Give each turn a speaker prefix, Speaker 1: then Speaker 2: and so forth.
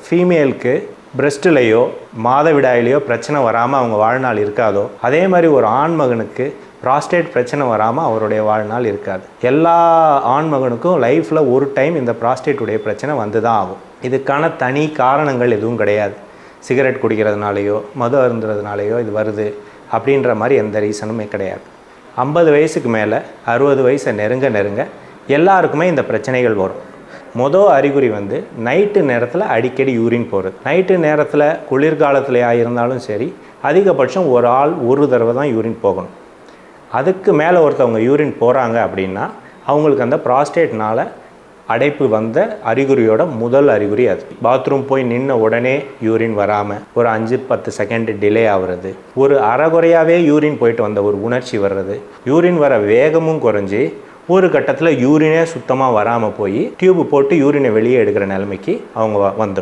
Speaker 1: ஃபீமேலுக்கு பிரஸ்ட்லேயோ மாதவிடாயிலையோ பிரச்சனை வராமல் அவங்க வாழ்நாள் இருக்காதோ அதே மாதிரி ஒரு ஆண்மகனுக்கு ப்ராஸ்டேட் பிரச்சனை வராமல் அவருடைய வாழ்நாள் இருக்காது. எல்லா ஆண்மகனுக்கும் லைஃப்பில் ஒரு டைம் இந்த ப்ராஸ்டேட்டுடைய பிரச்சனை வந்து தான் ஆகும். இதுக்கான தனி காரணங்கள் எதுவும் கிடையாது. சிகரெட் குடிக்கிறதுனாலையோ மது அருந்துறதுனாலையோ இது வருது அப்படின்ற மாதிரி எந்த ரீசனுமே கிடையாது. ஐம்பது வயசுக்கு மேலே அறுபது வயசை நெருங்க நெருங்க எல்லாருக்குமே இந்த பிரச்சனைகள் வரும். மொதல் அறிகுறி வந்து நைட்டு நேரத்தில் அடிக்கடி யூரின் போகிறது நைட்டு நேரத்தில் குளிர்காலத்துலையாக இருந்தாலும் சரி அதிகபட்சம் ஒரு ஆள் ஒரு தடவை தான் யூரின் போகணும். அதுக்கு மேலே ஒருத்தவங்க யூரின் போகிறாங்க அப்படின்னா அவங்களுக்கு அந்த ப்ராஸ்டேட்னால அடைப்பு வந்த அறிகுறியோட முதல் அறிகுறி அது. பாத்ரூம் போய் நின்ன உடனே யூரின் வராமல் ஒரு அஞ்சு பத்து செகண்ட் டிலே ஆகுறது. ஒரு அறகுறையாகவே யூரின் போயிட்டு வந்த ஒரு உணர்ச்சி வர்றது. யூரின் வர வேகமும் குறைஞ்சி ஒரு கட்டத்தில் யூரினே சுத்தமாக வராமல் போய் டியூப் போட்டு யூரினை வெளியே எடுக்கிற நிலைமைக்கு அவங்க வந்துடும்